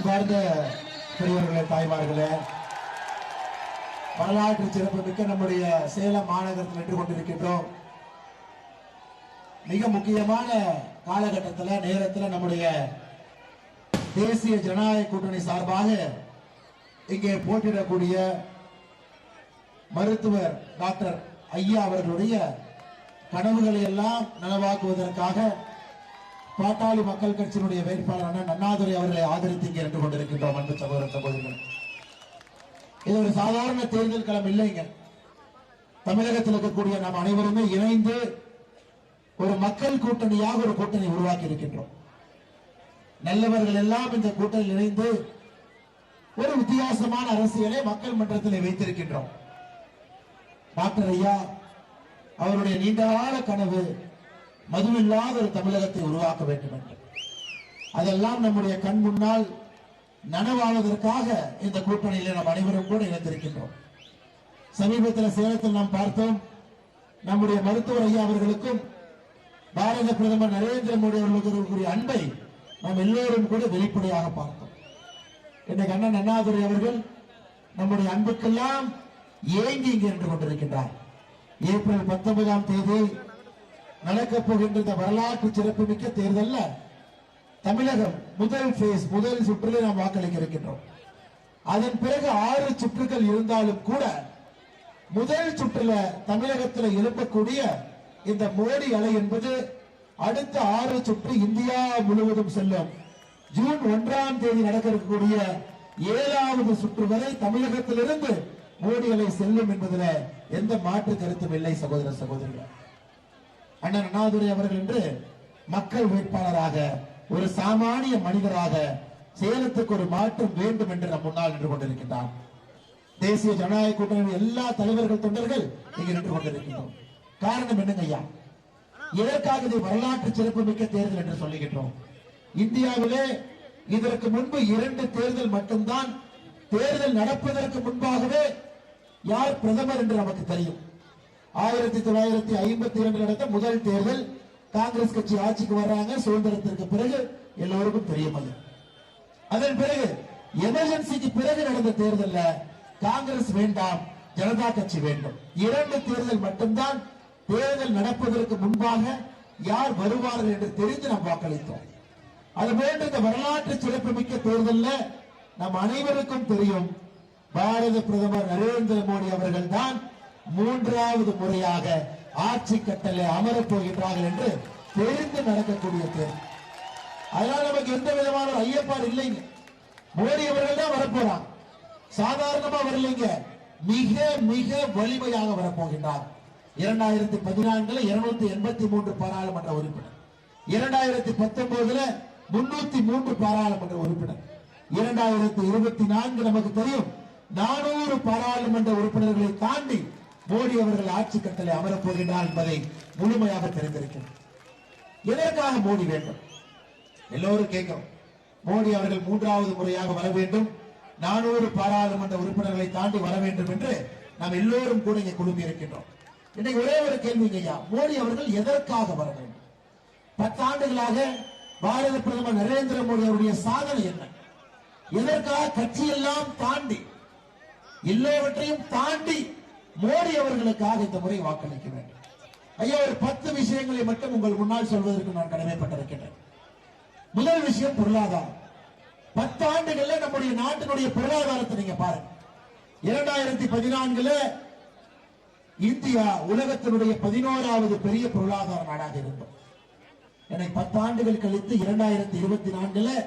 அன்பார்ந்த பெரியவர்களே தாய்மார்களே வரலாற்று சிறப்பு மிக்க நம்முடைய சேலம் மாநகரத்தில் நின்று கொண்டிருக்கின்றோம். மிக முக்கியமான காலகட்டத்தில் நேரத்தில் நம்முடைய தேசிய ஜனநாயக கூட்டணி சார்பாக இங்கே போட்டியிடக்கூடிய மருத்துவர் டாக்டர் ஐயா அவர்களுடைய கனவுகளை எல்லாம் நனவாக்குவதற்காக பாட்டாளி மக்கள் கட்சியினுடைய வேட்பாளரான அண்ணாதுரை அவர்களை ஆதரித்து இங்கே நின்று கொண்டிருக்கின்றோம் அன்பு சகோதர சகோதரிகள். இது ஒரு சாதாரண தேர்தல் களம் இல்லைங்க. தமிழகத்தில் இருக்கக்கூடிய நாம் அனைவருமே இணைந்து ஒரு மக்கள் கூட்டணியாக ஒரு கூட்டணி உருவாக்கி இருக்கின்றோம். நல்லவர்கள் எல்லாம் இந்த கூட்டணியில் இணைந்து ஒரு வித்தியாசமான அரசியலை மக்கள் மன்றத்தில் வைத்திருக்கின்றோம். டாக்டர் ஐயா அவருடைய நீண்டகால கனவு மதுவில்லாத ஒரு தமிழகத்தை உருவாக்க வேண்டும் என்று. அதெல்லாம் நம்முடைய கண் முன்னால் நனவாவதற்காக இந்த கூட்டணியில நாம் அனைவரும் கூட இணைந்திருக்கின்றோம். சமீபத்தில் சேலத்தில் நாம் பார்த்தோம் நம்முடைய மருத்துவர் ஐயா அவர்களுக்கும் பாரத பிரதமர் நரேந்திர மோடி அவர்களுக்கு அன்பை நாம் எல்லோரும் கூட வெளிப்படையாக பார்த்தோம். இன்னைக்கு அண்ணன் அண்ணாதுரை அவர்கள் நம்முடைய அன்புக்கெல்லாம் ஏங்கி இங்கே நின்று கொண்டிருக்கின்றார். ஏப்ரல் பத்தொன்பதாம் தேதி நடக்கப் போகின்ற இந்த வரலாற்று சிறப்புமிக்க தேர்தல்ல தமிழகம் முதல் பேஸ் முதல் சுற்றிலே நாம் வாக்களிக்க இருக்கின்றோம் அதன் பிறகு ஆறு சுற்றுகள் இருந்தாலும் கூட முதல் சுற்றுல தமிழகத்தில் எழுப்பக்கூடிய இந்த மோடி அலை என்பது அடுத்த ஆறு சுற்று இந்தியா முழுவதும் செல்லும். ஜூன் ஒன்றாம் தேதி நடக்க இருக்கக்கூடிய ஏழாவது சுற்று வரை தமிழகத்திலிருந்து மோடி அலை செல்லும் என்பதில் எந்த மாற்று கருத்தும் இல்லை சகோதர சகோதரிகள். அண்ணன் அண்ணாதுரை அவர்கள் என்று மக்கள் வேட்பாளராக ஒரு சாமானிய மனிதராக சேலத்துக்கு ஒரு மாற்றம் வேண்டும் என்று நம் முன்னால் நின்று கொண்டிருக்கின்றார் தேசிய ஜனநாயக கூட்டணி எல்லா தலைவர்கள் தொண்டர்கள் இங்கு நின்று கொண்டிருக்கின்றோம். காரணம் என்னங்க ஐயா? எதற்காக இது வரலாற்று சிறப்பு மிக்க தேர்தல் என்று சொல்லுகின்றோம்? இந்தியாவிலே இதற்கு முன்பு இரண்டு தேர்தல் மட்டும்தான் தேர்தல் நடப்பதற்கு முன்பாகவே யார் பிரதமர் என்று நமக்கு தெரியும். ஆயிரத்தி தொள்ளாயிரத்தி ஐம்பத்தி இரண்டு நடந்த முதல் தேர்தல் காங்கிரஸ் கட்சி ஆட்சிக்கு வர்றாங்க. சுதந்திரத்திற்கு பிறகு எல்லோருக்கும் தெரியும் அது அதன் பிறகு எமர்ஜென்சிக்கு பிறகு நடந்த தேர்தல்ல காங்கிரஸ் வேண்டாம் ஜனதா கட்சி வேண்டும். இரண்டு தேர்தல் மட்டும்தான் தேர்தல் நடப்பதற்கு முன்பாக யார் வருவார்கள் என்று தெரிந்து நாம் வாக்களித்தோம். அதுபோன்று இந்த வரலாற்று சிறப்புமிக்க தேர்தல்ல நம் அனைவருக்கும் தெரியும் பாரத பிரதமர் நரேந்திர மோடி அவர்கள் தான் மூன்றாவது முறையாக ஆட்சி கட்டளை அமரப் போகின்றார்கள் என்று தெரிந்து நடக்கக்கூடிய தேர்தல். அதனால நமக்கு எந்த விதமான ஒரு ஐயப்பாடு இல்லைங்க மோடி அவர்கள் தான் வரப்போறாங்க சாதாரணமா வரலைங்க. மிக மிக வலிமையாக வரப்போகின்றார். இரண்டாயிரத்தி பதினான்குல இருநூத்தி எண்பத்தி மூன்று பாராளுமன்ற உறுப்பினர். இரண்டாயிரத்தி பத்தொன்பதுல முன்னூத்தி மூன்று பாராளுமன்ற உறுப்பினர். இரண்டாயிரத்தி இருபத்தி நான்கு நமக்கு தெரியும். நானூறு பாராளுமன்ற உறுப்பினர்களை தாண்டி மோடி அவர்கள் ஆட்சி கட்டளை அமரப் போகின்றார் என்பதை முழுமையாக தெரிந்திருக்கிறது. எதற்காக மோடி வேண்டும்? எல்லோரும் கேட்கிறோம். மோடி அவர்கள் மூன்றாவது முறையாக வர வேண்டும். நானூறு பாராளுமன்ற உறுப்பினர்களை தாண்டி வர வேண்டும் என்று நாம் எல்லோரும் கூட இங்கே குழுமி இருக்கின்றோம். இன்னைக்கு ஒரே ஒரு கேள்வி ஐயா. மோடி அவர்கள் எதற்காக வர வேண்டும்? பத்தாண்டுகளாக பாரத பிரதமர் நரேந்திர மோடி அவருடைய சாதனை என்ன? எதற்காக கட்சியெல்லாம் தாண்டி எல்லாவற்றையும் தாண்டி மோடி அவர்களுக்காக இந்த முறை வாக்களிக்க வேண்டும். ஐயா ஒரு பத்து விஷயங்களை மட்டும் உங்கள் முன்னால் சொல்வதற்கு நான் கடமைப்பட்டிருக்கின்றேன். முதல் விஷயம் பொருளாதாரம். பத்து ஆண்டுகள்ல நம்முடைய நாட்டினுடைய பொருளாதாரத்தை நீங்க பாருங்க. இரண்டாயிரத்தி பதினான்குல இந்தியா உலகத்தினுடைய பதினோராவது பெரிய பொருளாதார நாடாக இருந்தோம் எனக்கு பத்து ஆண்டுகள் கழித்து இரண்டாயிரத்தி இருபத்தி நான்குல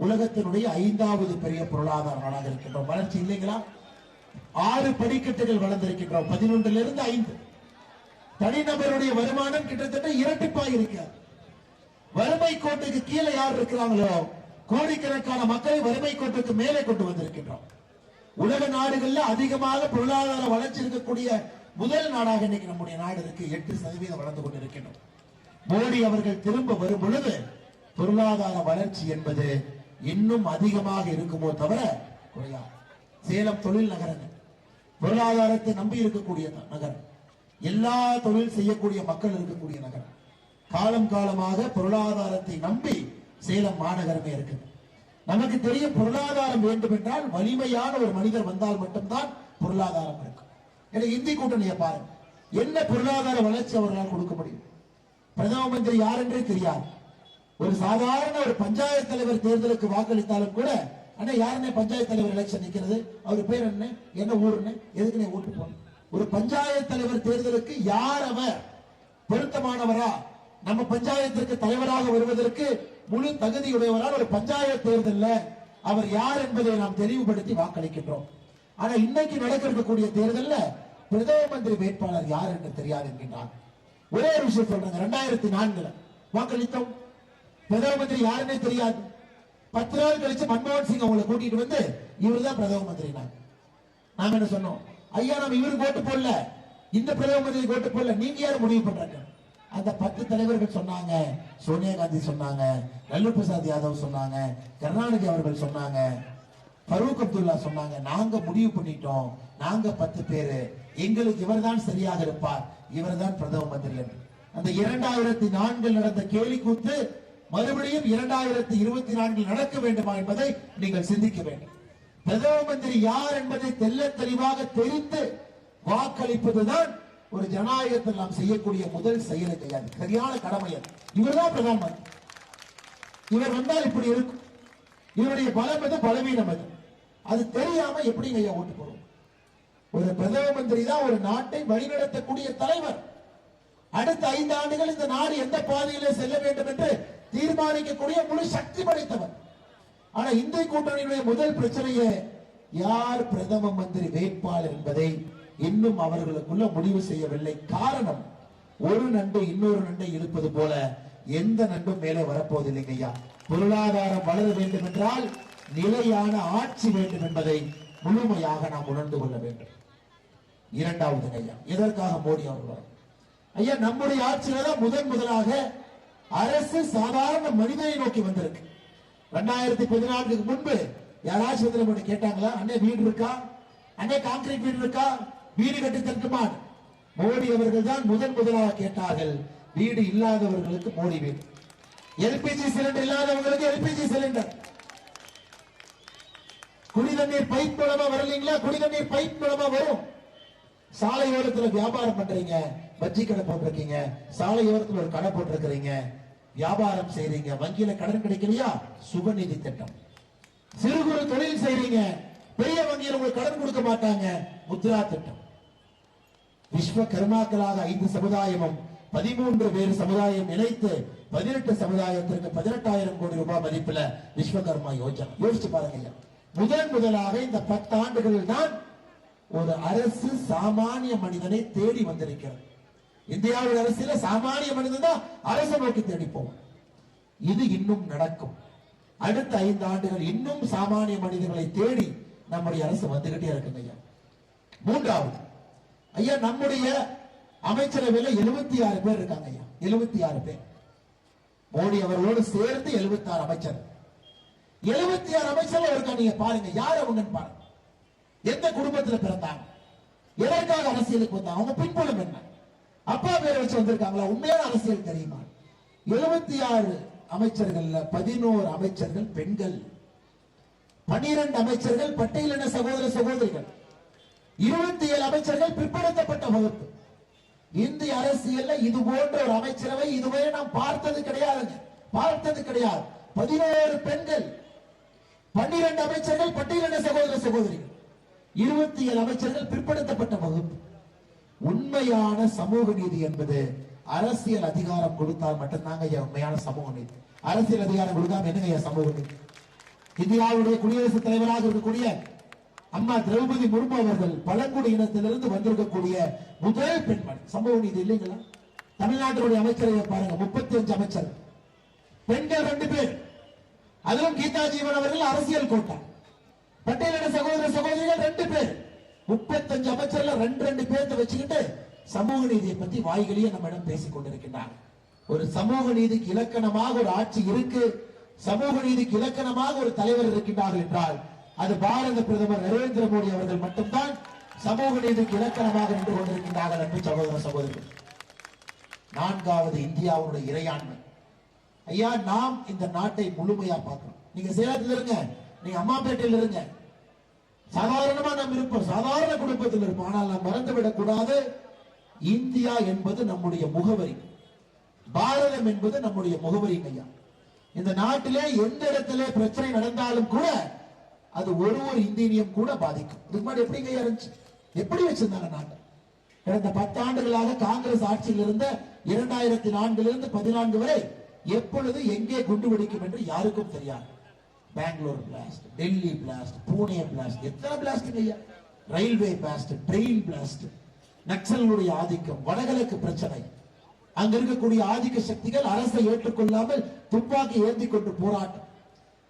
உலகத்தினுடைய ஐந்தாவது பெரிய பொருளாதார நாடாக இருக்கின்றோம். வளர்ச்சி இல்லைங்களா? ஆறு படிக்கட்டுகள் வளர்ந்திருக்கின்றோம். பதினொன்றுல இருந்து ஐந்து. தனிநபருடைய வருமானம் கிட்டத்தட்ட இரட்டிப்பாக இருக்கிறது. வறுமை கோட்டுக்கு கீழே யார் இருக்கிறாங்களோ கோடிக்கணக்கான மக்களை வறுமை கோட்டுக்கு மேலே கொண்டு வந்திருக்கின்றோம். உலக நாடுகள்ல அதிகமாக பொருளாதார வளர்ச்சி இருக்கக்கூடிய முதல் நாடாக இன்னைக்கு நம்முடைய நாடு இருக்கு. எட்டு சதவீதம் வளர்ந்து கொண்டிருக்கின்றோம். மோடி அவர்கள் திரும்ப வரும் பொழுது பொருளாதார வளர்ச்சி என்பது இன்னும் அதிகமாக இருக்குமோ தவிர குறையாது. சேலம் தொழில் நகரங்கள். பொருளாதாரத்தை நம்பி இருக்கக்கூடிய நகரம் எல்லா தொழில் செய்யக்கூடிய மக்கள் இருக்கக்கூடிய நகரம் காலம் காலமாக பொருளாதாரத்தை நம்பி சேலம் மாநகரமே இருக்குது. நமக்கு தெரியும் பொருளாதாரம் வேண்டும் என்றால் வலிமையான ஒரு மனிதர் வந்தால் மட்டும்தான் பொருளாதாரம் இருக்கும். ஏன்னா இந்தி கூட்டணியை பாருங்க. என்ன பொருளாதார வளர்ச்சி அவர்களால் கொடுக்க முடியும்? பிரதம மந்திரி யார் என்றே தெரியாது. ஒரு சாதாரண ஒரு பஞ்சாயத்து தலைவர் தேர்தலுக்கு வாக்களித்தாலும் கூட அண்ணா யாருன்னே பஞ்சாயத்து தலைவர் எலெக்ஷன் நிக்கிறது? அவர் பேர் என்ன? என்ன ஊருன்னு எதுக்கு நீ ஓட்டு போகணும் ஒரு பஞ்சாயத்து தலைவர் தேர்தலுக்கு யார் அவர் பொருத்தமானவரா? நம்ம பஞ்சாயத்திற்கு தலைவராக வருவதற்கு முழு தகுதியுடையவரால் ஒரு பஞ்சாயத்து தேர்தல் அவர் யார் என்பதை நாம் தெளிவுபடுத்தி வாக்களிக்கின்றோம். ஆனா இன்னைக்கு நடக்க தேர்தலில் தேர்தல்ல பிரதம மந்திரி வேட்பாளர் யார் என்று தெரியாது என்கின்றார். ஒரே ஒரு விஷயம் சொல்றாங்க ரெண்டாயிரத்தி நான்குல வாக்களித்தோம். பிரதம மந்திரி யாருன்னே தெரியாது. பத்து நாள் கழிச்சு மன்மோகன் சிங் அவங்களை கூட்டிட்டு வந்து இவர்தான் பிரதம மந்திரி நாங்க என்ன சொன்னோம்? ஐயா நம்ம இவருக்கு ஓட்டு போடல. இந்த பிரதம மந்திரி ஓட்டு போடல. நீங்க யாரும் முடிவு பண்றாங்க? அந்த பத்து தலைவர்கள் சொன்னாங்க. சோனியா காந்தி சொன்னாங்க. லல்லு பிரசாத் யாதவ் சொன்னாங்க. கருணாநிதி அவர்கள் சொன்னாங்க. ஃபரூக் அப்துல்லா சொன்னாங்க. நாங்க முடிவு பண்ணிட்டோம். நாங்க பத்து பேரு. எங்களுக்கு இவர்தான் சரியாக இருப்பார். இவர்தான் பிரதம மந்திரி என்று. அந்த இரண்டாயிரத்தி நான்கில் நடந்த கேலி கூத்து மறுபடியும் இரண்டாயிரத்தி இருபத்தி நான்கில் நடக்க வேண்டுமா என்பதை நீங்கள் சிந்திக்க வேண்டும். பிரதம மந்திரி யார் என்பதை தெல்ல தெளிவாக தெரிந்து வாக்களிப்பதுதான் ஒரு ஜனநாயகத்தில் நாம் செய்யக்கூடிய முதல் செயலை கையாது சரியான கடமை அது. இவர்தான் பிரதம மந்திரி. இவர் வந்தால் இப்படி இருக்கும். இவருடைய பலம் எது? பலவீனம் எது? அது தெரியாம எப்படிங்க ஐயா ஓட்டு போடுவோம்? ஒரு பிரதம மந்திரி தான் ஒரு நாட்டை வழிநடத்தக்கூடிய தலைவர். அடுத்த ஐந்து ஆண்டுகள் இந்த நாடு எந்த பாதையிலே செல்ல வேண்டும் என்று தீர்மானிக்கக்கூடிய முழு சக்தி படைத்தவர். ஆனா இந்திய கூட்டணியினுடைய முதல் பிரச்சனையே யார் பிரதம மந்திரி வேட்பாளர் என்பதை இன்னும் அவர்களுக்குள்ள முடிவு செய்யவில்லை. காரணம் ஒரு நண்டு இன்னொரு நண்டை இழுப்பது போல எந்த நண்டும் மேலே வரப்போவதில்லைங்க ஐயா. பொருளாதாரம் வளர வேண்டும் என்றால் நிலையான ஆட்சி வேண்டும் என்பதை முழுமையாக நாம் உணர்ந்து கொள்ள வேண்டும். இரண்டாவது ஐயா எதற்காக மோடி அவர்கள் ஐயா நம்முடைய ஆட்சியில தான் முதன் முதலாக அரசு சாதாரண மனிதனை நோக்கி வந்திருக்கு. ரெண்டாயிரத்தி பதினான்குக்கு முன்பு யாராச்சும் வந்து நம்ம கேட்டாங்களா? அண்ணே வீடு இருக்கா? அண்ணே கான்கிரீட் வீடு இருக்கா? வீடு கட்டி தரட்டுமா மோடி அவர்கள் தான் முதன் முதலாக கேட்டார்கள். வீடு இல்லாதவர்களுக்கு மோடி வீடு. எல்பிஜி சிலிண்டர் இல்லாதவங்களுக்கு எல்பிஜி சிலிண்டர். குடிதண்ணீர் பைப் மூலமா வரலீங்களா? குடிதண்ணீர் பைப் மூலமா வரும். சாலை ஓரத்துல வியாபாரம் பண்றீங்க பஜ்ஜி கடை போட்டிருக்கீங்க சாலை ஓரத்துல ஒரு கடை போட்டிருக்கிறீங்க வியாபாரம் செய்றீங்க வங்கியில கடன் கிடைக்கலையா? சுபநிதி திட்டம். சிறு குறு தொழில் செய்றீங்க பெரிய வங்கியில் உங்களுக்கு கடன் கொடுக்க மாட்டாங்க முத்ரா திட்டம். விஸ்வகர்மாக்களாக ஐந்து சமுதாயமும் பதிமூன்று பேர் சமுதாயம் இணைத்து பதினெட்டு சமுதாயத்திற்கு பதினெட்டாயிரம் கோடி ரூபாய் மதிப்புல விஸ்வகர்மா யோஜனா. யோசிச்சு பாருங்க முதன் முதலாக இந்த பத்தாண்டுகளில் தான் ஒரு அரசு சாமானிய மனிதனை தேடி வந்திருக்கிறது. இந்தியாவுடைய அரசியல சாமானிய மனிதன் தான் அரசை நோக்கி தேடி போவான். இது இன்னும் நடக்கும். அடுத்த ஐந்து ஆண்டுகள் இன்னும் சாமானிய மனிதர்களை தேடி நம்முடைய அரசு வந்துகிட்டே இருக்குங்க ஐயா. மூன்றாவது ஐயா நம்முடைய அமைச்சரவையில எழுபத்தி ஆறு பேர் இருக்காங்க ஐயா. எழுபத்தி ஆறு பேர். மோடி அவர்களோடு சேர்ந்து எழுபத்தி ஆறு அமைச்சர் எழுபத்தி ஆறு அமைச்சர் இருக்கா நீங்க பாருங்க. யார் அவங்கன்னு பாருங்க. எந்த குடும்பத்துல பிறந்தாங்க? எதற்காக அரசியலுக்கு வந்தாங்க? அவங்க பின்புலம் என்ன? அப்பா பேரை வச்சு வந்திருக்காங்களா? உண்மையான அரசியல் தெரியுமா? எழுபத்தி ஆறு அமைச்சர்கள்ல பதினோரு அமைச்சர்கள் பெண்கள். பனிரெண்டு அமைச்சர்கள் பட்டியலின சகோதர சகோதரிகள். இருபத்தி ஏழு அமைச்சர்கள் பிற்படுத்தப்பட்ட வகுப்பு. இந்திய அரசியல்ல இது போன்ற ஒரு அமைச்சரவை இதுவரை நாம் பார்த்தது கிடையாதுங்க. பார்த்தது கிடையாது. பதினோரு பெண்கள். பன்னிரண்டு அமைச்சர்கள் பட்டியலின சகோதர சகோதரிகள். இருபத்தி ஏழு அமைச்சர்கள் பிற்படுத்தப்பட்ட வகுப்பு. உண்மையான சமூக நீதி என்பது அரசியல் அதிகாரம் கொடுத்தால் மட்டும்தாங்க ஐயா உண்மையான சமூக நீதி. அரசியல் அதிகாரம் கொடுக்காம என்னங்க ஐயா சமூக நீதி? இந்தியாவுடைய குடியரசுத் தலைவராக இருக்கக்கூடிய அம்மா திரௌபதி முர்மு அவர்கள் பழங்குடி இனத்திலிருந்து வந்திருக்கக்கூடிய முதல் பெண்மணி. சமூக நீதி இல்லைங்களா? தமிழ்நாட்டினுடைய அமைச்சரவை பாருங்க முப்பத்தி அஞ்சு அமைச்சர் பெண்கள் ரெண்டு பேர். அதிலும் கீதா ஜீவன் அவர்கள் அரசியல் கோட்டை. பட்டியலிட சகோதர சகோதரிகள் ரெண்டு பேர். முப்பத்தஞ்சு அமைச்சர்ல ரெண்டு ரெண்டு பேர்த்த வச்சுக்கிட்டு சமூக நீதியை பத்தி வாய்களையே நம்மிடம் பேசிக் கொண்டிருக்கின்றார் ஒரு சமூக நீதிக்கு இலக்கணமாக ஒரு ஆட்சி இருக்கு. சமூக நீதிக்கு இலக்கணமாக ஒரு தலைவர் இருக்கின்றார்கள் என்றால் அது பாரத பிரதமர் நரேந்திர மோடி அவர்கள் மட்டும்தான் சமூக நீதிக்கு இலக்கணமாக நின்று கொண்டிருக்கின்றார்கள் என்று சகோதர சகோதரிகள். நான்காவது இந்தியாவுடைய இறையாண்மை. ஐயா நாம் இந்த நாட்டை முழுமையா பார்க்கணும். நீங்க சேலத்தில் இருங்க. நீங்க அம்மாப்பேட்டையில இருங்க. சாதாரணமா நாம் இருப்போம். சாதாரண குடும்பத்தில் இருப்போம். ஆனால் நாம் மறந்துவிடக் கூடாது இந்தியா என்பது நம்முடைய முகவரி. பாரதம் என்பது நம்முடைய முகவரி ஐயா. இந்த நாட்டிலே எந்த இடத்திலே பிரச்சனை நடந்தாலும் கூட அது ஒரு ஒரு இந்தியனையும் கூட பாதிக்கும். இதுக்கு முன்னாடி எப்படி இருந்துச்சு? எப்படி வச்சிருந்தாங்க நாட்டை? கடந்த பத்தாண்டுகளாக காங்கிரஸ் ஆட்சியில் இருந்த இரண்டாயிரத்தி நான்கிலிருந்து பதினான்கு வரை எப்பொழுது எங்கே குண்டு வெடிக்கும் என்று யாருக்கும் தெரியாது. Bangalore blast Delhi blast Pune blast எத்தனை பிளாஸ்ட் ஐயா? ரயில்வே பிளாஸ்ட் ட்ரெயின் பிளாஸ்ட் நக்சல்களுடைய ஆதிக்கம் வடகிழக்கு பிரச்சனை. அங்க இருக்கக்கூடிய ஆதிக்க சக்திகள் அரசை ஏற்றுக்கொள்ளாமல் துப்பாக்கி ஏந்தி கொண்டு போராட்டம்.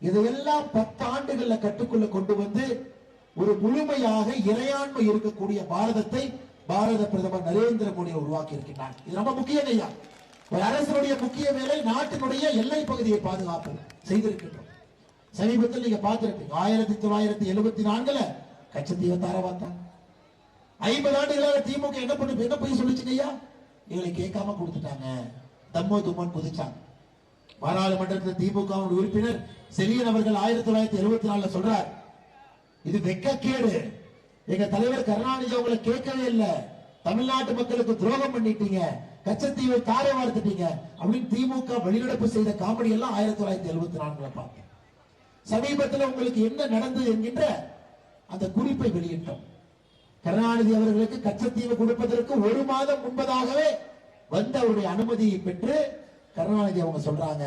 இதையெல்லாம் பத்து ஆண்டுகள்ல கட்டுக்குள்ள கொண்டு வந்து ஒரு முழுமையாக இறையாண்மை இருக்கக்கூடிய பாரதத்தை பாரத பிரதமர் நரேந்திர மோடி உருவாக்கி இருக்கின்றார் இது ரொம்ப முக்கியம் ஐயா. ஒரு அரசனுடைய முக்கிய வேலை நாட்டினுடைய எல்லை பகுதியை பாதுகாப்பு செய்திருக்கின்றோம். சமீபத்தில் நீங்க பார்த்திருப்பீங்க. ஆயிரத்தி தொள்ளாயிரத்தி எழுபத்தி நான்குல கச்சத்தீவை தார பார்த்தாங்க ஐம்பது ஆண்டுகளாக திமுக என்ன பண்ணு என்ன போய் சொல்லிச்சுங்க ஐயா? எங்களை கேட்காம கொடுத்துட்டாங்க. தம்மோ தும்மன் குதிச்சாங்க. பாராளுமன்றத்தில் திமுக உறுப்பினர் செலியன் அவர்கள் ஆயிரத்தி தொள்ளாயிரத்தி எழுபத்தி நாலுல சொல்றார். இது வெக்கக்கேடு. எங்க தலைவர் கருணாநிதி அவங்களை கேட்கவே இல்லை. தமிழ்நாட்டு மக்களுக்கு துரோகம் பண்ணிட்டீங்க. கச்சத்தீவை தாரை வார்த்துட்டீங்க. அப்படின்னு திமுக வெளிநடப்பு செய்த காமெடி எல்லாம் ஆயிரத்தி தொள்ளாயிரத்தி எழுபத்தி நான்குல பார்த்தேன் சமீபத்தில் உங்களுக்கு என்ன நடந்தது என்கின்ற அந்த குறிப்பை வெளியிட்டோம். கருணாநிதி அவர்களுக்கு கச்சத்தீவு கொடுப்பதற்கு ஒரு மாதம் முன்பதாகவே வந்த அவருடைய அனுமதியை பெற்று கருணாநிதி அவங்க சொல்றாங்க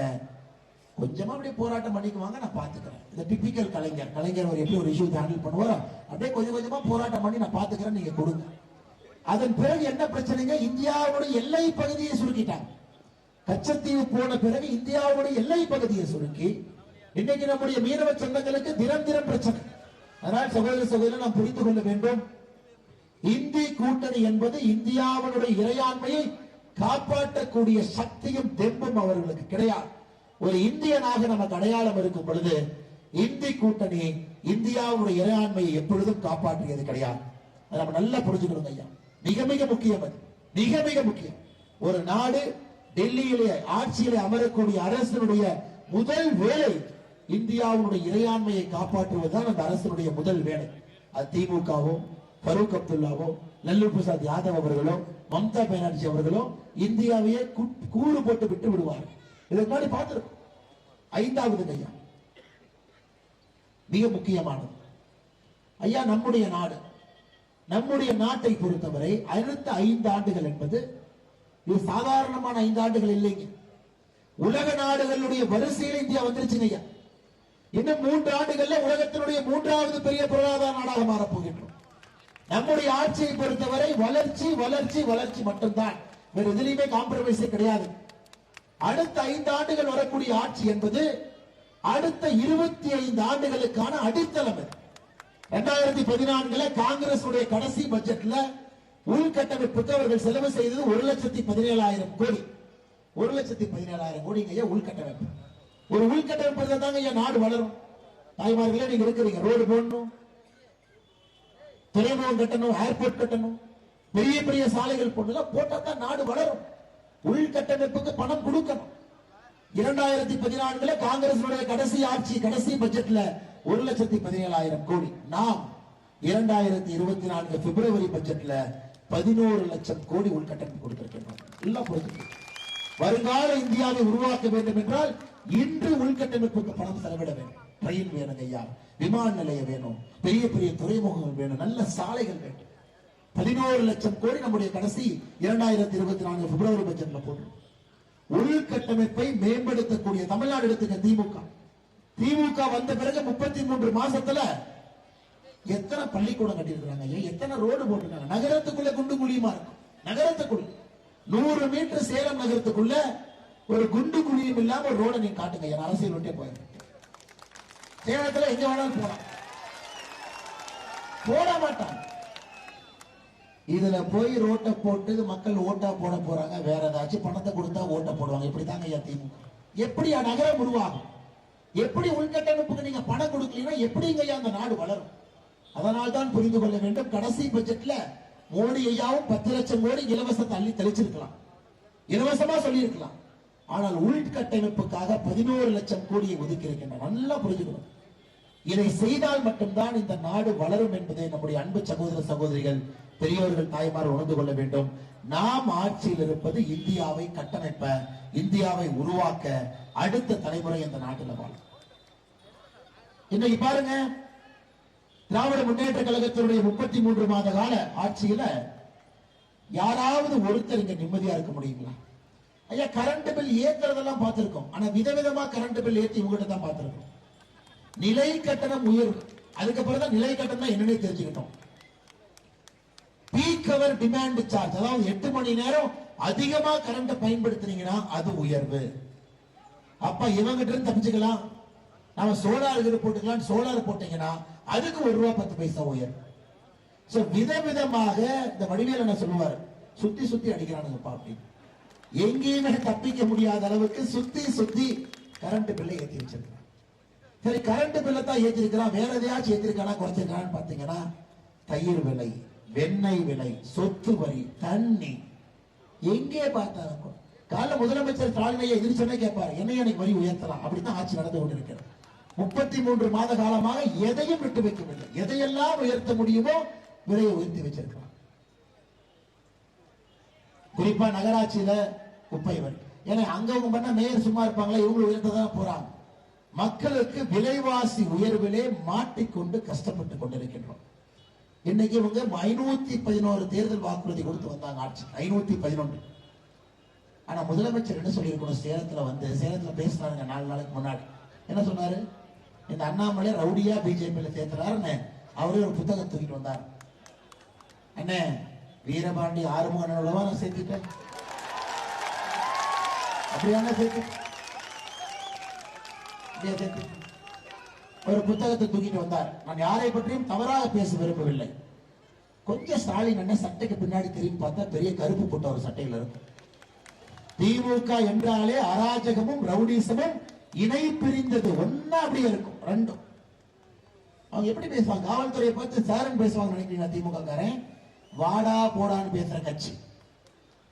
கொஞ்சமா அப்படியே போராட்டம் பண்ணிக்குவாங்க நான் பாத்துக்கிறேன். இந்த டிபிக்கல் கலைஞர் கலைஞர் அவர் எப்படி ஒரு இஷ்யூ ஹேண்டில் பண்ணுவாரோ அப்படியே கொஞ்சம் கொஞ்சமா போராட்டம் பண்ணி நான் பாத்துக்கிறேன் நீங்க கொடுங்க. அதன் பிறகு என்ன பிரச்சனைங்க? இந்தியாவுடைய எல்லை பகுதியை சுருக்கிட்டாங்க. கச்சத்தீவு போன பிறகு இந்தியாவுடைய எல்லை பகுதியை சுருக்கி இன்னைக்கு நம்முடைய மீனவ சொந்தங்களுக்கு தினம் தினம் பிரச்சனை. அதனால் சகோதர சகோதரர் நாம் புரிந்து கொள்ள வேண்டும். இந்தி கூட்டணி என்பது இந்தியாவினுடைய இறையாண்மையை காப்பாற்றக்கூடிய சக்தியும் தெம்பும் அவர்களுக்கு கிடையாது. ஒரு இந்தியனாக நமக்கு அடையாளம் இருக்கும் பொழுது இந்தி கூட்டணி இந்தியாவுடைய இறையாண்மையை எப்பொழுதும் காப்பாற்றியது கிடையாது. அதை நம்ம நல்லா புரிஞ்சுக்கணும் ஐயா. மிக மிக முக்கியம் அது. மிக மிக முக்கியம். ஒரு நாடு டெல்லியிலே ஆட்சியிலே அமரக்கூடிய அரசனுடைய முதல் வேலை இந்தியாவுடைய இறையாண்மையை காப்பாற்றுவதுதான் அந்த அரசனுடைய முதல் வேலை. அது திமுகவோ ஃபரூக் அப்துல்லாவோ லல்லு பிரசாத் யாதவ் அவர்களோ மம்தா பானர்ஜி அவர்களோ இந்தியாவையே கூறு போட்டு விட்டு விடுவார் இதுக்கு முன்னாடி பார்த்திருக்கோம். ஐந்தாவது ஐயா மிக முக்கியமானது. ஐயா நம்முடைய நாடு நம்முடைய நாட்டை பொறுத்தவரை அடுத்த ஐந்து ஆண்டுகள் என்பது இது சாதாரணமான ஐந்து ஆண்டுகள் இல்லைங்க. உலக நாடுகளுடைய வரிசையில் இந்தியா வந்துருச்சுங்க ஐயா. இன்னும் மூன்று ஆண்டுகள்ல உலகத்தினுடைய மூன்றாவது பெரிய பொருளாதார நாடாக மாறப்போகின்றோம். நம்முடைய ஆட்சியை பொறுத்தவரை வளர்ச்சி வளர்ச்சி வளர்ச்சி மட்டும்தான். வேற எதுலையுமே காம்ப்ரமைஸே கிடையாது. அடுத்த ஐந்து ஆண்டுகள் வரக்கூடிய ஆட்சி என்பது அடுத்த இருபத்தி ஐந்து ஆண்டுகளுக்கான அடித்தளம் இது இரண்டாயிரத்தி பதினான்குல காங்கிரஸ் உடைய கடைசி பட்ஜெட்ல உள்கட்டமைப்புக்கு அவர்கள் செலவு செய்தது ஒரு லட்சத்தி பதினேழாயிரம் கோடி. ஒரு லட்சத்தி பதினேழாயிரம் கோடிங்க உள்கட்டமைப்பு. ஒரு உள்கட்டமைப்பு தாங்க ஐயா நாடு வளரும். தாய்மார்களே நீங்க இருக்கிறீங்க. ரோடு போடணும். துறைமுகம் கட்டணும் ஏர்போர்ட் கட்டணும். பெரிய பெரிய சாலைகள் போடணும். போட்டா தான் நாடு வளரும். உள்கட்டமைப்புக்கு பணம் கொடுக்கணும். இரண்டாயிரத்தி பதினான்குல காங்கிரஸ் கடைசி ஆட்சி கடைசி பட்ஜெட்ல ஒரு லட்சத்தி பதினேழாயிரம் கோடி. நாம் இரண்டாயிரத்தி இருபத்தி நான்கு பிப்ரவரி பட்ஜெட்ல பதினோரு லட்சம் கோடி உள்கட்டமைப்பு கொடுத்திருக்கின்றோம். எல்லாம் வருங்கால இந்தியாவை உருவாக்க வேண்டும் என்றால் இன்று உள்கட்டமைப்புக்கு பணம் செலவிட வேண்டும். ரயில் வேணும் ஐயா. விமான நிலையம் வேணும். பெரிய பெரிய துறைமுகங்கள் வேணும். நல்ல சாலைகள் வேண்டும். பதினோரு லட்சம் கோடி நம்முடைய கடைசி இரண்டாயிரத்தி இருபத்தி நான்கு பிப்ரவரி பட்ஜெட்ல போடுறோம். உள்கட்டமைப்பை மேம்படுத்தக்கூடிய தமிழ்நாடு எடுத்துக்க திமுக. திமுக வந்த பிறகு முப்பத்தி மூன்று மாசத்துல எத்தனை பள்ளிக்கூடம் கட்டியிருக்கிறாங்க ஐயா? எத்தனை ரோடு போட்டிருக்காங்க? நகரத்துக்குள்ள குண்டு குழியுமா இருக்கும்? நகரத்துக்குள்ள நூறு மீட்டர் சேலம் நகரத்துக்குள்ள ஒரு குண்டு குழியும் இல்லாம ஒரு ரோட நீங்க காட்டுங்க. என் அரசியல் விட்டே போயிருக்கேன் சேலத்துல எங்க வேணாலும் போலாம். போட மாட்டான் இதுல போய் ரோட்டை போட்டு மக்கள் ஓட்டா போட போறாங்க. வேற ஏதாச்சும் பணத்தை கொடுத்தா ஓட்டை போடுவாங்க. இப்படித்தாங்க ஐயா திமுக. எப்படி நகரம் உருவாகும்? எப்படி உள்கட்டமைப்புக்கு நீங்க பணம் கொடுக்கலீங்கன்னா எப்படிங்க ஐயா அந்த நாடு வளரும்? அதனால் தான் புரிந்து கொள்ள வேண்டும். கடைசி பட்ஜெட்ல மோடி ஐயாவும் பத்து லட்சம் கோடி இலவச தள்ளி தெளிச்சிருக்கலாம். இலவசமா சொல்லியிருக்கலாம். ஆனால் உள்கட்டமைப்புக்காக பதினோரு லட்சம் கோடியை ஒதுக்கியிருக்கின்றன. நல்லா புரிஞ்சுக்கணும். இதை செய்தால் மட்டும்தான் இந்த நாடு வளரும் என்பதை நம்முடைய அன்பு சகோதர சகோதரிகள் பெரியோர்கள் தாய்மார் உணர்ந்து கொள்ள வேண்டும். நாம் ஆட்சியில் இருப்பது இந்தியாவை கட்டமைப்ப இந்தியாவை உருவாக்க அடுத்த தலைமுறை இந்த நாட்டில் வாழும். இன்னைக்கு பாருங்க திராவிட முன்னேற்ற கழகத்தினுடைய முப்பத்தி மூன்று மாத கால ஆட்சியில யாராவது ஒருத்தர் இங்க நிம்மதியா இருக்க முடியுங்களா? ஐயா கரண்ட் பில் ஏத்துறதெல்லாம் பார்த்திருக்கோம். ஆனா விதவிதமா கரண்ட் பில் ஏத்தி உங்ககிட்ட தான் பார்த்திருக்கோம். நிலை கட்டணம் உயர்வு அதுக்கப்புறம் தான் நிலை கட்டணம் என்னன்னே தெரிஞ்சுக்கிட்டோம். பீக் அவர் டிமாண்ட் சார்ஜ் அதாவது எட்டு மணி நேரம் அதிகமா கரண்ட் பயன்படுத்துனீங்கன்னா அது உயர்வு. அப்ப இவங்கிட்ட இருந்து தப்பிச்சுக்கலாம். நாம சோலார் இது போட்டுக்கலாம் சோலார் போட்டீங்கன்னா அதுக்கு ஒரு ரூபா பத்து பைசா உயர்வு சோ விதவிதமாக இந்த வடிவேல் என்ன சொல்லுவார் சுத்தி சுத்தி அடிக்கிறானுங்கப்பா அப்படின்னு. எங்கேயுமே தப்பிக்க முடியாத அளவுக்கு சுத்தி சுத்தி கரண்ட் பில்லை ஏத்தி வச்சிருக்கிறான். சரி கரண்ட் பில்லை தான் ஏற்றிருக்கிறான் வேற எதையாச்சும் ஏற்றிருக்கானா குறைச்சிருக்கான்னு பாத்தீங்கன்னா தயிர் விலை வெண்ணெய் விலை சொத்து வரி தண்ணி. எங்கே பார்த்தாலும் கால முதலமைச்சர் ஸ்டாலின் எதிர்ச்சனே கேட்பார் கேட்பாரு என்னைய எனக்கு வரி உயர்த்தலாம்? அப்படித்தான் ஆட்சி நடந்து கொண்டிருக்கிறது. முப்பத்தி மூன்று மாத காலமாக எதையும் விட்டு வைக்கவில்லை. எதையெல்லாம் உயர்த்த முடியுமோ விலையை உயர்த்தி வச்சிருக்கிறான். குறிப்பா நகராட்சியில குப்பைவர் ஏன்னா அங்க அவங்க பண்ண மேயர் சும்மா இருப்பாங்களா? இவங்க உயர்த்ததான் போறாங்க. மக்களுக்கு விலைவாசி உயர்விலே மாட்டிக்கொண்டு கஷ்டப்பட்டு கொண்டிருக்கின்றோம். இன்னைக்கு இவங்க ஐநூத்தி பதினோரு தேர்தல் வாக்குறுதி கொடுத்து வந்தாங்க ஆட்சி. ஐநூத்தி பதினொன்று. ஆனா முதலமைச்சர் என்ன சொல்லியிருக்கணும்? சேலத்துல வந்து சேலத்துல பேசினாருங்க நாலு நாளைக்கு முன்னாடி. என்ன சொன்னாரு? இந்த அண்ணாமலை ரவுடியா பிஜேபியில சேர்த்துறாருன்னு அவரே ஒரு புத்தகம் தூக்கிட்டு வந்தார். அண்ணே வீரபாண்டி ஆறுமுகனோடவா நான் சேர்த்துட்டேன் அப்படியான சேர்த்து. அப்படியா சேர்த்து. ஒரு புத்தகத்தை தூக்கிட்டு வந்தார். நான் யாரை பற்றியும் தவறாக பேச விரும்பவில்லை. கொஞ்சம் ஸ்டாலின் என்ன சட்டைக்கு பின்னாடி திரும்பி பார்த்தா பெரிய கருப்பு போட்ட ஒரு சட்டையில இருக்கும் திமுக என்றாலே அராஜகமும் ரவுடிசமும் இணை பிரிந்தது. ஒன்னா அப்படியே இருக்கும். ரெண்டும். அவங்க எப்படி பேசுவாங்க? காவல்துறையை பார்த்து சாரன் பேசுவாங்க நினைக்கிறீங்களா திமுக காரன் வாடா போடான்னு பேசுற கட்சி.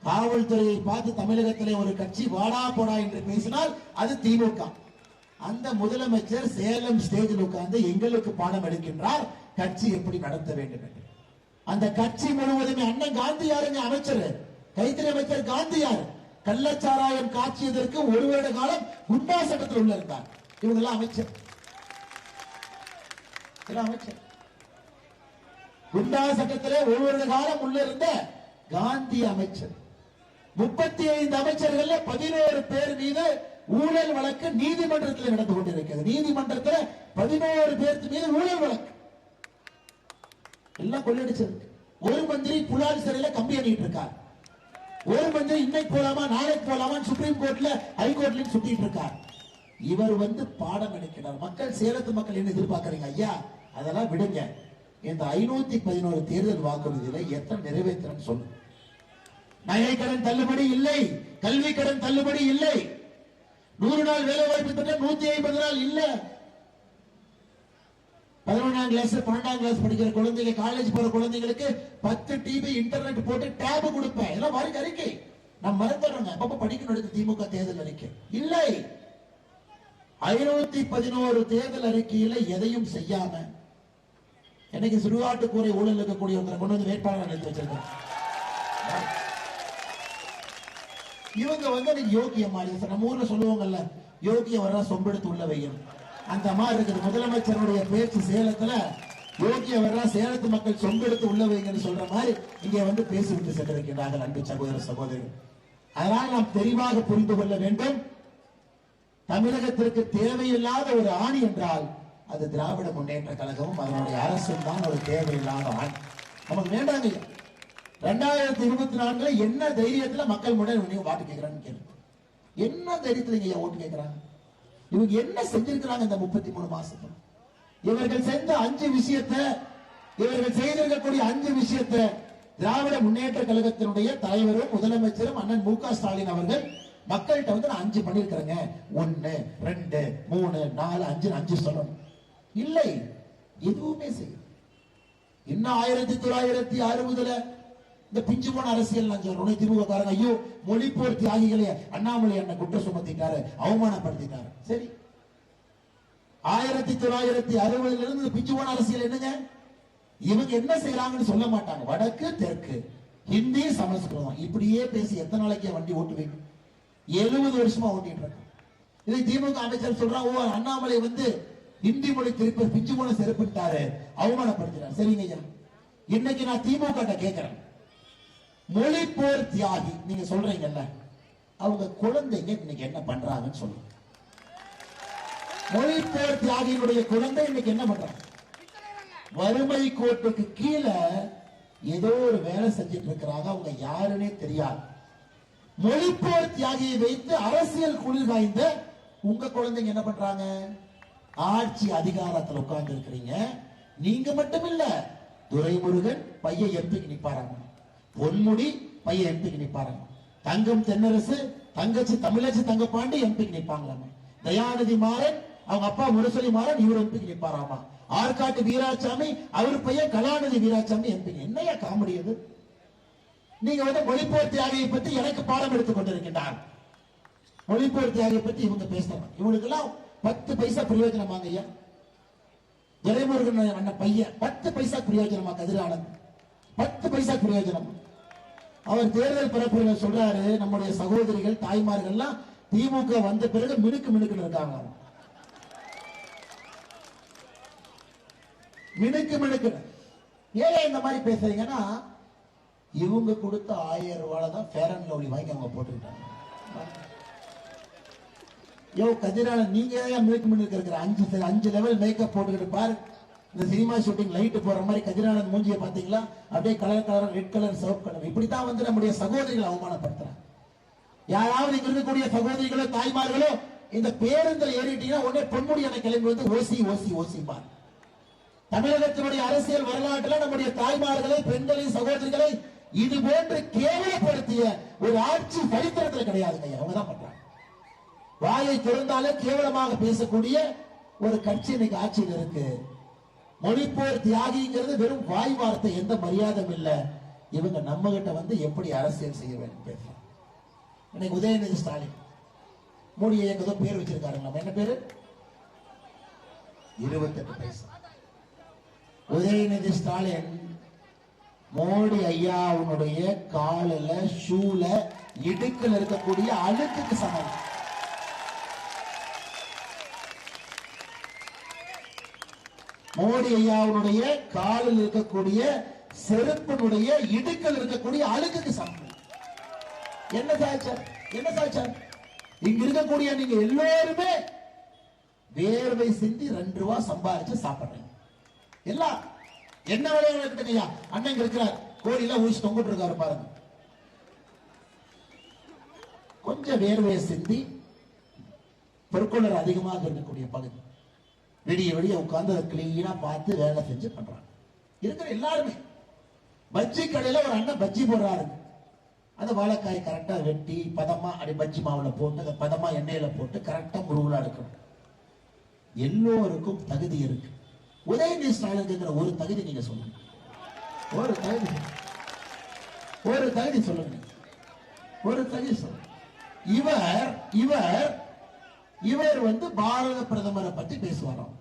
காவல்துறையை பார்த்து தமிழகத்திலே ஒரு கட்சி வாடா போடா என்று பேசினால் அது திமுக. அந்த முதலமைச்சர் சேலம் ஸ்டேஜில் உட்கார்ந்து எங்களுக்கு பாடம் எடுக்கின்றார். கட்சி எப்படி நடத்த வேண்டும் என்று. அந்த கட்சி முழுவதுமே அண்ணன் காந்தி யாருங்க அமைச்சர்? கைத்தறி அமைச்சர் காந்தியார் கள்ளச்சாராயம் காட்சியதற்கு ஒரு வருட காலம் குண்டா சட்டத்தில் உள்ள இருந்தார். இவங்க எல்லாம் அமைச்சர் அமைச்சர். குண்டா சட்டத்திலே ஒரு வருட காலம் உள்ள இருந்த காந்தி அமைச்சர். முப்பத்தி ஐந்து அமைச்சர்கள் பதினோரு பேர் மீது ஊழல் வழக்கு நீதிமன்றத்தில் நடந்து கொண்டிருக்கிறது. நீதிமன்றத்தில் பதினோரு பேருக்கு மீது ஊழல் வழக்கு. எல்லாம் கொள்ளடிச்சிருக்கு. ஒரு மந்திரி புலால் சிறையில கம்பி அணிட்டு இருக்கார். ஒரு மந்திரி இன்னைக்கு போலாமா நாளைக்கு போலாமா சுப்ரீம் கோர்ட்ல ஹைகோர்ட்லயும் சுத்திட்டு இருக்கார். இவர் வந்து பாடம் எடுக்கிறார். மக்கள் சேலத்து மக்கள் என்ன எதிர்பார்க்கறீங்க? ஐயா அதெல்லாம் விடுங்க. இந்த ஐநூத்தி பதினோரு தேர்தல் வாக்குறுதியில எத்தனை நிறைவேற்றுறேன்னு சொல்லுங்க நகை கடன் தள்ளுபடி இல்லை கல்வி கடன் தள்ளுபடி இல்லை. நூறு நாள் வேலை வாய்ப்பு திட்டம் நூத்தி ஐம்பது நாள் இல்ல. பதினொன்றாம் கிளாஸ் பன்னெண்டாம் கிளாஸ் படிக்கிற குழந்தைங்க காலேஜ் போற குழந்தைங்களுக்கு பத்து டிவி இன்டர்நெட் போட்டு டேப் கொடுப்பேன். இதெல்லாம் மாதிரி அறிக்கை. நான் மறந்துடுறேங்க. அப்பப்ப படிக்கணும் திமுக தேர்தல் அறிக்கை. இல்லை. ஐநூத்தி பதினோரு தேர்தல் அறிக்கையில எதையும் செய்யாம எனக்கு சுடுகாட்டுக்குறை ஊழல் இருக்கக்கூடிய ஒருத்தரை கொண்டு வந்து வேட்பாளர் நிறுத்தி வச்சிருக்கேன். இவங்க வந்து எனக்கு யோக்கியம் மாதிரி நம்ம ஊர்ல சொல்லுவாங்கல்ல யோகியம் வர்றா சொம்பெடுத்து உள்ள வையும். அந்த மாதிரி இருக்குது. முதலமைச்சருடைய பேச்சு சேலத்துல யோகியம் வர்றா சேலத்து மக்கள் சொம்பெடுத்து உள்ள வைங்கன்னு சொல்ற மாதிரி இங்க வந்து பேசிவிட்டு சென்றிருக்கிறார்கள் அன்பு சகோதர சகோதரி அதனால் நாம் தெளிவாக புரிந்து கொள்ள வேண்டும். தமிழகத்திற்கு தேவையில்லாத ஒரு ஆணி என்றால் அது திராவிட முன்னேற்ற கழகமும் அதனுடைய அரசும் தான் ஒரு தேவையில்லாத ஆணி. நமக்கு வேண்டாங்க ரெண்டாயிரத்தி இருபத்தி நான்குல என்ன தைரியத்துல மக்கள் முன்னாடி நீங்க வாட்டு கேட்கறான்னு கேள்வி என்ன தைரியத்துல இங்க ஓட்டு கேட்கறாங்க இவங்க என்ன செஞ்சிருக்கிறாங்க இந்த முப்பத்தி மூணு மாசத்துல? இவர்கள் செஞ்ச அஞ்சு விஷயத்தை இவர்கள் செய்திருக்கக்கூடிய அஞ்சு விஷயத்தை திராவிட முன்னேற்ற கழகத்தினுடைய தலைவரும் முதலமைச்சரும் அண்ணன் மு க ஸ்டாலின் அவர்கள் மக்கள்கிட்ட வந்து நான் அஞ்சு பண்ணிருக்கிறேங்க ஒன்னு ரெண்டு மூணு நாலு அஞ்சு அஞ்சு சொல்லணும். இல்லை எதுவுமே செய்யும் இன்னும் ஆயிரத்தி தொள்ளாயிரத்தி அறுபதுல இந்த பிஞ்சு போன அரசியல் நான் திமுக ஐயோ மொழிப்போர் தியாகிகளை. அண்ணாமலை அண்ணன் குற்றம் சுமத்திட்டாரு. அவமானப்படுத்திட்டாரு. சரி. ஆயிரத்தி தொள்ளாயிரத்தி அறுபதுல இருந்து பிஞ்சு போன அரசியல் என்னங்க? இவங்க என்ன செய்யறாங்கன்னு சொல்ல மாட்டாங்க. வடக்கு தெற்கு. ஹிந்தி சமஸ்கிருதம் இப்படியே பேசி எத்தனை நாளைக்கு வண்டி ஓட்டுவீங்க? எழுபது வருஷமா ஓட்டிட்டு இருக்கோம். இதை திமுக அமைச்சர் சொல்றான். ஓ அண்ணாமலை வந்து ஹிந்தி மொழி திருப்பி பிஞ்சு போன செருப்பிட்டாரு. அவமானப்படுத்தினார் சரிங்க ஐயா. இன்னைக்கு நான் திமுக கிட்ட கேட்கிறேன். மொழிப்போர் தியாகி. நீங்க சொல்றீங்கல்ல. அவங்க குழந்தைங்க இன்னைக்கு என்ன பண்றாங்கன்னு சொல்லுங்க. மொழிப்போர் தியாகியினுடைய குழந்தை இன்னைக்கு என்ன பண்றாங்க? வறுமை கோட்டுக்கு கீழே ஏதோ ஒரு வேலை செஞ்சுட்டு இருக்கிறாங்க. அவங்க யாருன்னே தெரியாது. மொழிப்போர் தியாகியை வைத்து அரசியல் குளிர் காய்ந்த உங்க குழந்தைங்க என்ன பண்றாங்க? ஆட்சி அதிகாரத்தில் உட்கார்ந்து இருக்கிறீங்க நீங்க மட்டும் இல்ல துரைமுருகன் பையன் எம்பிக்கு நிப்பாராங்க பொன்முடி பையன் எம்பிக்கு நிற்பாருங்க தங்கம் தென்னரசு தங்கச்சி தமிழச்சி தங்கப்பாண்டி எம்பிக்கு நிப்பாங்களாமா தயாநிதி மாறன் அவங்க அப்பா முரசொலி மாறன் இவர் எம்பிக்கு நிப்பாராமா? ஆற்காட்டு வீராசாமி அவர் பையன் கலாநிதி வீராசாமி எம்பிக்கு என்னையா காமெடி அது? நீங்க வந்து மொழிப்போர் தியாகியை பத்தி எனக்கு பாடம் எடுத்துக் கொண்டிருக்கின்றார். மொழிப்போர் தியாகியை பத்தி இவங்க பேசுறாங்க. இவனுக்கு எல்லாம் பத்து பைசா பிரயோஜனமாங்க ஐயா. துரைமுருகன் அண்ணன் பையன் பத்து பைசா பிரயோஜனமா கதிரானந்த் பத்து பைசா பிரயோஜனம். அவர் தேர்தல் பரப்புரையில் சொல்றாரு நம்முடைய சகோதரிகள் தாய்மார்கள் எல்லாம் திமுக வந்த பிறகு மினுக்கு மினுக்குன்னு இருக்காங்க. மினுக்கு மினுக்குன்னு. ஏன் இந்த மாதிரி பேசுறீங்கன்னா இவங்க கொடுத்த ஆயிரம் ரூபாய் தான் ஃபேர் அண்ட் லவ்லி வாங்கி அவங்க போட்டுக்கிட்டாங்க. யோ கதிரான நீங்க ஏன் மேக் பண்ணிருக்க இருக்கிற அஞ்சு அஞ்சு லெவல் மேக்கப் போட்டுக்கிட்டு பாரு. இந்த சினிமா ஷூட்டிங் லைட் போற மாதிரி கதிரானந்த் மூஞ்சியை பாத்தீங்களா அப்படியே கலர் கலர் ரெட் கலர் சிவப்பு கலர் இப்படித்தான் வந்து நம்முடைய சகோதரிகளை அவமானப்படுத்துறாங்க யாராவது இங்க இருக்கக்கூடிய சகோதரிகளோ தாய்மார்களோ இந்த பேருந்தில் ஏறிட்டீங்கன்னா உடனே பொன்முடி என கிளம்பி வந்து ஓசி ஓசி ஓசி பார் தமிழகத்தினுடைய அரசியல் வரலாற்றுல நம்முடைய தாய்மார்களை பெண்களை சகோதரிகளை இது போன்று கேவலப்படுத்திய ஒரு ஆட்சி சரித்திரத்தில் கிடையாதுங்க ஐயா. அவங்க தான் பண்றாங்க. வாயை திறந்தாலே கேவலமாக பேசக்கூடிய ஒரு கட்சி இன்னைக்கு ஆட்சியில் இருக்கு. மொழிப்போர் தியாகிங்கிறது வெறும் வாய் வார்த்தை எந்த மரியாதையும் இல்லை. இவங்க நம்ம கிட்ட வந்து எப்படி அரசியல் செய்ய வேண்டும் பேசுறோம் இன்னைக்கு உதயநிதி ஸ்டாலின். மோடி ஐயாக்கு ஏதோ பேர் வச்சிருக்காருங்களா? நம்ம என்ன பேரு? இருபத்தெட்டு பைசா. உதயநிதி ஸ்டாலின் மோடி ஐயாவுடைய காலில் ஷூல இடுக்கில் இருக்கக்கூடிய அழுக்குக்கு சமம். மோடி ஐயாவுடைய காலில் இருக்கக்கூடிய செருப்பினுடைய இடுக்கல் இருக்கக்கூடிய அழுக்குக்கு சமம். என்ன சாய்ச்சார்? என்ன சாய்ச்சார்? இங்க இருக்கக்கூடிய நீங்க எல்லோருமே வேர்வை சிந்தி ரெண்டு ரூபா சம்பாதிச்சு சாப்பிடுறீங்க. எல்லாம் என்ன விளையாட இருக்குங்க அண்ணன் இங்க இருக்கிறார். கோடியில ஊசி தொங்கிட்டு இருக்காரு பாருங்க. கொஞ்சம் வேர்வையை சிந்தி பொற்கொள்ளர் அதிகமாக இருக்கக்கூடிய பகுதி. விடிய விடிய உட்கார்ந்து அதை கிளீனா பார்த்து வேலை செஞ்சு பண்றாங்க. இருக்கிற எல்லாருமே. பஜ்ஜி கடையில ஒரு அண்ணன் பஜ்ஜி போடுறாரு. அந்த வாழைக்காய் கரெக்டா வெட்டி பதமா அப்படி பஜ்ஜி மாவுல போட்டு அதை பதமா எண்ணெயில போட்டு கரெக்டா முருகுலா எடுக்கணும் எல்லோருக்கும் தகுதி இருக்கு. உதயநிதி ஸ்டாலினுங்கிற ஒரு தகுதி நீங்க சொல்லுங்க. ஒரு தகுதி. ஒரு தகுதி சொல்லுங்க. ஒரு தகுதி சொல்லுங்க. இவர் இவர் இவர் வந்து பாரத பிரதமரை பத்தி பேசுவாராம்.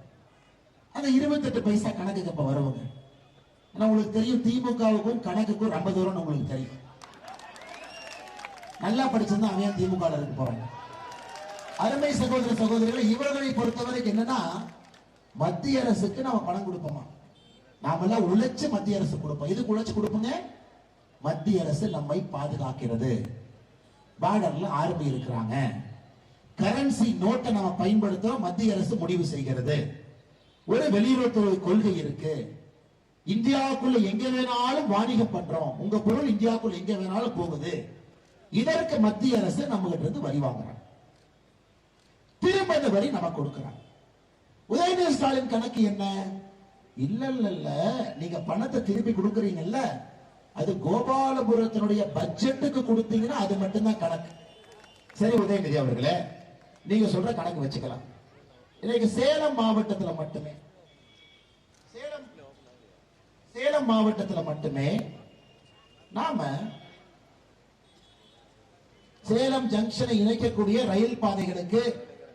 அந்த இருபத்தெட்டு பைசா கணக்குக்கு அப்ப வருவாங்க. ஆனா உங்களுக்கு தெரியும் திமுகவுக்கும் கணக்குக்கும் ரொம்ப தூரம் உங்களுக்கு தெரியும். நல்லா படிச்சிருந்தா அவன் திமுக இருக்க போறாங்க. அருமை சகோதர சகோதரிகள் இவர்களை பொறுத்தவரைக்கும் என்னன்னா மத்திய அரசுக்கு நம்ம பணம் கொடுப்போமா? நாமெல்லாம் உழைச்சு மத்திய அரசு கொடுப்போம். இதுக்கு உழைச்சு கொடுப்போங்க? மத்திய அரசு நம்மை பாதுகாக்கிறது. பார்டர்ல ஆர்மி இருக்கிறாங்க. கரன்சி நோட்டை நம்ம பயன்படுத்துறோம் மத்திய அரசு முடிவு செய்கிறது. ஒரு வெளியுறவுத்துறை கொள்கை இருக்கு. இந்தியாவுக்குள்ள எங்க வேணாலும் வாணிகம் பண்றோம். உங்க பொருள் இந்தியாவுக்குள்ள எங்க வேணாலும் போகுது. இதற்கு மத்திய அரசு நம்ம கிட்ட இருந்து வரி வாங்குறாங்க. திரும்ப இந்த வரி நம்ம கொடுக்கிறாங்க. உதயநிதி ஸ்டாலின் கணக்கு என்ன? இல்ல இல்ல இல்ல. நீங்க பணத்தை திருப்பி கொடுக்குறீங்கல்ல. அது கோபாலபுரத்தினுடைய பட்ஜெட்டுக்கு கொடுத்தீங்கன்னா அது மட்டும்தான் கணக்கு. சரி உதயநிதி அவர்களே நீங்க சொல்ற கணக்கு வச்சுக்கலாம். இன்னைக்கு சேலம் மாவட்டத்துல மட்டுமே. சேலம் சேலம் மாவட்டத்துல மட்டுமே நாம சேலம் ஜங்ஷனை இணைக்கக்கூடிய ரயில் பாதைகளுக்கு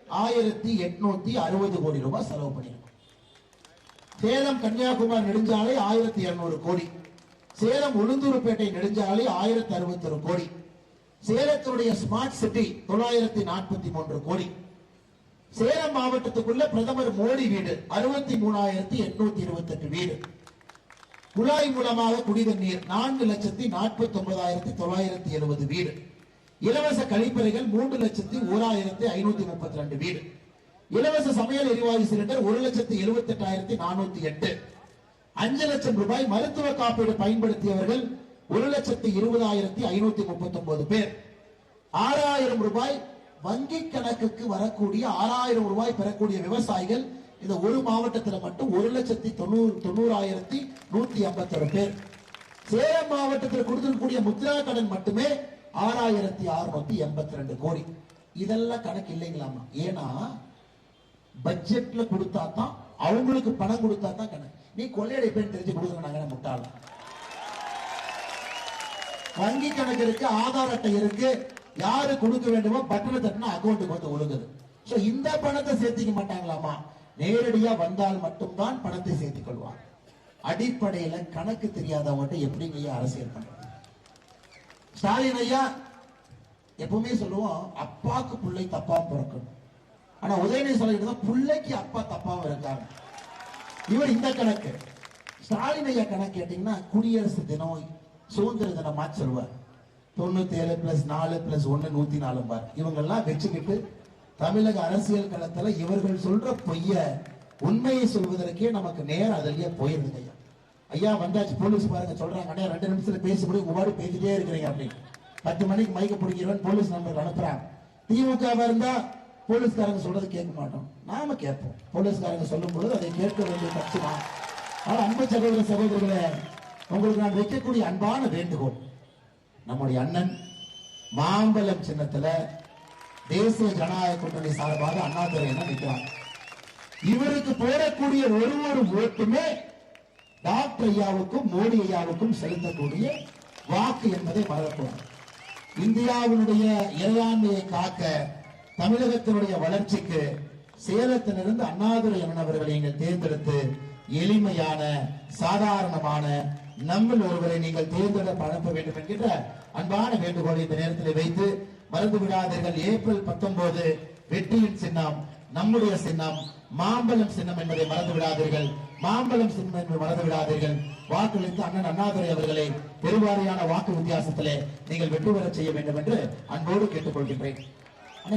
ஆயிரத்தி எட்நூத்தி அறுபது கோடி ரூபாய் செலவு பண்ணிருக்கோம். சேலம் கன்னியாகுமரி நெடுஞ்சாலை ஆயிரத்தி இருநூறு கோடி. சேலம் உளுந்தூர்பேட்டை நெடுஞ்சாலை ஆயிரத்தி அறுபத்தி கோடி. சேலத்தினுடைய ஸ்மார்ட் சிட்டி தொள்ளாயிரத்தி நாற்பத்தி மூன்று கோடி. சேலம் மாவட்டத்துக்குள்ள பிரதமர் மோடி வீடு அறுபத்தி மூணாயிரத்தி எட்நூத்தி இருபத்தி எட்டு வீடு. குழாய் மூலமாக குடிநீர் நீர் நான்கு லட்சத்தி நாற்பத்தி ஒன்பதாயிரத்தி தொள்ளாயிரத்தி எழுபது வீடு. இலவச கழிப்பறைகள் மூன்று லட்சத்தி ஓராயிரத்தி ஐநூத்தி முப்பத்தி ரெண்டு வீடு. இலவச சமையல் எரிவாயு சிலிண்டர் ஒரு லட்சத்தி எழுபத்தி எட்டாயிரத்தி நானூத்தி எட்டு. அஞ்சு லட்சம் ரூபாய் மருத்துவ காப்பீடு பயன்படுத்தியவர்கள் ஒரு லட்சத்தி இருபதாயிரத்தி ஐநூத்தி முப்பத்தி ஒன்பது பேர். ஆறாயிரம் ரூபாய் வங்கி கணக்குக்கு வரக்கூடிய ஆறாயிரம் ரூபாய் பெறக்கூடிய விவசாயிகள் இந்த ஒரு மாவட்டத்தில் மட்டும் ஒரு லட்சத்தி தொண்ணூறு தொண்ணூறாயிரத்தி நூத்தி ஐம்பத்தி பேர். சேலம் மாவட்டத்தில் கொடுத்திருக்கக்கூடிய முத்ரா கடன் மட்டுமே ஆறாயிரத்தி அறுநூத்தி எண்பத்தி ரெண்டு கோடி. இதெல்லாம் கணக்கு இல்லைங்களாமா? ஏன்னா பட்ஜெட்ல கொடுத்தா தான் அவங்களுக்கு பணம் கொடுத்தா தான் கணக்கு. நீ கொள்ளையடைப்பேன்னு தெரிஞ்சு கொடுக்குற நாங்க என்ன வங்கி கணக்கு இருக்கு ஆதார் அட்டை இருக்கு யாரு கொடுக்க வேண்டுமோ பட்டனை தட்டினா அக்கௌண்ட்டுக்கு வந்து ஒழுங்குது ஸோ இந்த பணத்தை சேர்த்திக்க மாட்டாங்களாமா? நேரடியா வந்தால் மட்டும்தான் பணத்தை சேர்த்துக் கொள்வார். அடிப்படையில கணக்கு தெரியாதவங்கள்ட்ட எப்படிங்க ஐயா அரசியல் பண்றது? ஸ்டாலின் ஐயா எப்பவுமே சொல்லுவோம் அப்பாக்கு பிள்ளை தப்பா பிறக்கணும் ஆனா உதயநிதி சொல்லிட்டு தான் பிள்ளைக்கு அப்பா தப்பாவும் இருக்காங்க. இவர் இந்த கணக்கு. ஸ்டாலின் ஐயா கணக்கு கேட்டீங்கன்னா குடியரசு தினம் சுதந்திர தினமா சொல்லுவார். தொண்ணூத்தி ஏழு பிளஸ் நாலு பிளஸ் ஒன்னு நூத்தி நாலு பார் இவங்கெல்லாம் வச்சுக்கிட்டு தமிழக அரசியல் களத்துல இவர்கள் சொல்ற பொய்ய உண்மையை சொல்வதற்கே நமக்கு நேரம் அதிலேயே போயிருந்தது ஐயா. ஐயா வந்தாச்சு போலீஸ் பாருங்க சொல்றாங்க அண்ணா ரெண்டு நிமிஷத்துல பேசி முடியும் உங்க பாடு பேசிட்டே இருக்கிறீங்க அப்படின்னு. பத்து மணிக்கு மைக்க பிடிக்கிறவன் போலீஸ் நம்பர் அனுப்புறாங்க திமுக இருந்தா போலீஸ்காரங்க சொல்றது கேட்க மாட்டோம். நாம கேட்போம். போலீஸ்காரங்க சொல்லும் பொழுது அதை கேட்க வேண்டிய கட்சி தான். ஆனா அன்பு சகோதர சகோதரர்களே உங்களுக்கு நான் வைக்கக்கூடிய அன்பான வேண்டுகோள் நம்முடைய அண்ணன் மாம்பலம் சின்னத்துல தேசிய ஜனநாயக கூட்டணி சார்பாக அண்ணாதுரை என்ன நிற்கிறாங்க இவருக்கு போடக்கூடிய ஒரு ஒரு ஓட்டுமே டாக்டர் ஐயாவுக்கும் மோடி ஐயாவுக்கும் செலுத்தக்கூடிய வாக்கு என்பதை மறக்கூடாது இந்தியாவினுடைய இறையாண்மையை காக்க தமிழகத்தினுடைய வளர்ச்சிக்கு சேலத்திலிருந்து அண்ணாதுரை அண்ணன் நீங்கள் தேர்ந்தெடுத்து எளிமையான சாதாரணமான நம்மில் ஒருவரை நீங்கள் தேர்ந்தெடுப்பு அனுப்ப வேண்டும் என்கின்ற அன்பான வேண்டுகோளை இந்த நேரத்தில் வைத்து மறந்து விடாதீர்கள். ஏப்ரல் பத்தொன்பது வெற்றியின் சின்னம் நம்முடைய சின்னம் மாம்பழம் சின்னம் என்பதை மறந்து விடாதீர்கள். மாம்பழம் சின்னம் என்று மறந்து விடாதீர்கள். வாக்களித்து அண்ணன் அண்ணாதுரை அவர்களை பெருவாரியான வாக்கு வித்தியாசத்திலே நீங்கள் வெற்றி பெற செய்ய வேண்டும் என்று அன்போடு கேட்டுக்கொள்கின்றேன்.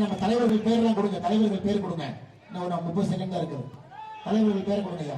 நம்ம தலைவர்கள் பேர்லாம் கொடுங்க. தலைவர்கள் பேர் கொடுங்க. இன்னும் ஒரு முப்பது செகண்ட் தான் இருக்குது. தலைவர்கள் பேர் கொடுங்க ஐயா.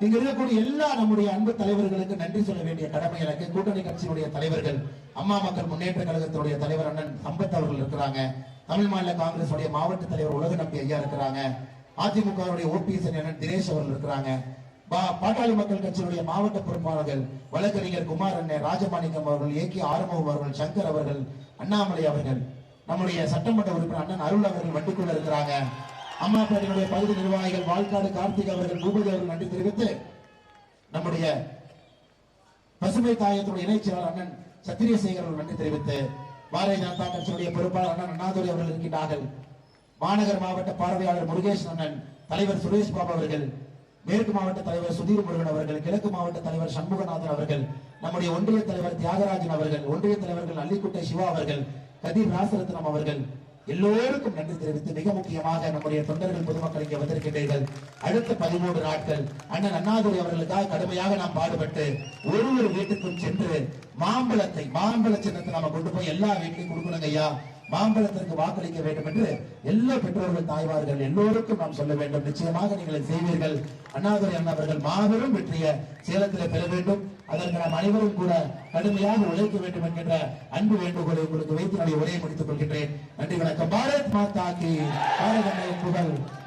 இங்க இருக்கக்கூடிய எல்லா நம்முடைய அன்பு தலைவர்களுக்கு நன்றி சொல்ல வேண்டிய கடமை எனக்கு. கூட்டணி கட்சியினுடைய தலைவர்கள் அம்மா மக்கள் முன்னேற்ற கழகத்தினுடைய தலைவர் அண்ணன் சம்பத் அவர்கள் இருக்கிறாங்க. தமிழ் மாநில காங்கிரஸ் உடைய மாவட்ட தலைவர் உலக நம்பி ஐயா இருக்கிறாங்க. அதிமுக ஓபிஎஸ் அண்ணன் தினேஷ் அவர்கள் இருக்கிறாங்க. பா- பாட்டாளி மக்கள் கட்சியினுடைய மாவட்ட பொறுப்பாளர்கள் வழக்கறிஞர் குமார் அண்ணன் ராஜமாணிக்கம் அவர்கள் ஏ கே ஆறுமுகம் அவர்கள் சங்கர் அவர்கள் அண்ணாமலை அவர்கள் நம்முடைய சட்டமன்ற உறுப்பினர் அண்ணன் அருள் அவர்கள் வண்டிக்குள்ள இருக்கிறாங்க. அம்மாப்பேட்டையினுடைய பகுதி நிர்வாகிகள் வாழ்காடு கார்த்திக் அவர்கள் பூபதி அவர்கள் நன்றி தெரிவித்து நம்முடைய பசுமை தாயத்துடைய இணைச் செயலாளர் அண்ணன் சத்திரியசேகர் அவர்கள் நன்றி தெரிவித்து பாரதிய ஜனதா கட்சியுடைய பொறுப்பாளர் அண்ணன் அண்ணாதுரை அவர்கள் இருக்கின்றார்கள். மாநகர் மாவட்ட பார்வையாளர் முருகேஷ் அண்ணன் தலைவர் சுரேஷ் பாபு அவர்கள் மேற்கு மாவட்ட தலைவர் சுதீர் முருகன் அவர்கள் கிழக்கு மாவட்ட தலைவர் சண்முகநாதன் அவர்கள் நம்முடைய ஒன்றிய தலைவர் தியாகராஜன் அவர்கள் ஒன்றிய தலைவர்கள் அல்லிக்குட்டை சிவா அவர்கள் கதிர் ராசரத்னம் அவர்கள் எல்லோருக்கும் நன்றி தெரிவித்து மிக முக்கியமாக நம்முடைய தொண்டர்கள் பொதுமக்கள் இங்கே வந்திருக்கின்றீர்கள். அடுத்த பதிமூன்று நாட்கள் அண்ணன் அண்ணாதுரை அவர்களுக்காக கடுமையாக நாம் பாடுபட்டு ஒரு ஒரு வீட்டுக்கும் சென்று மாம்பழத்தை மாம்பழ சின்னத்தை நாம கொண்டு போய் எல்லா வீட்லையும் கொடுக்கணுங்க ஐயா. மாம்பழத்திற்கு வாக்களிக்க வேண்டும் என்று எல்லா பெற்றோர்கள் தாய்மார்கள் எல்லோருக்கும் நாம் சொல்ல வேண்டும். நிச்சயமாக நீங்கள் செய்வீர்கள். அண்ணாதுரை அண்ணா அவர்கள் மாபெரும் வெற்றியை சேலத்தில் பெற வேண்டும். அதற்கு நாம் அனைவரும் கூட கடுமையாக உழைக்க வேண்டும் என்கின்ற அன்பு வேண்டுகோளை உங்களுக்கு வைத்து என்னுடைய உரையை முடித்துக் கொள்கின்றேன். நன்றி வணக்கம். பாரத் மாதா கி. பாரத புகழ்.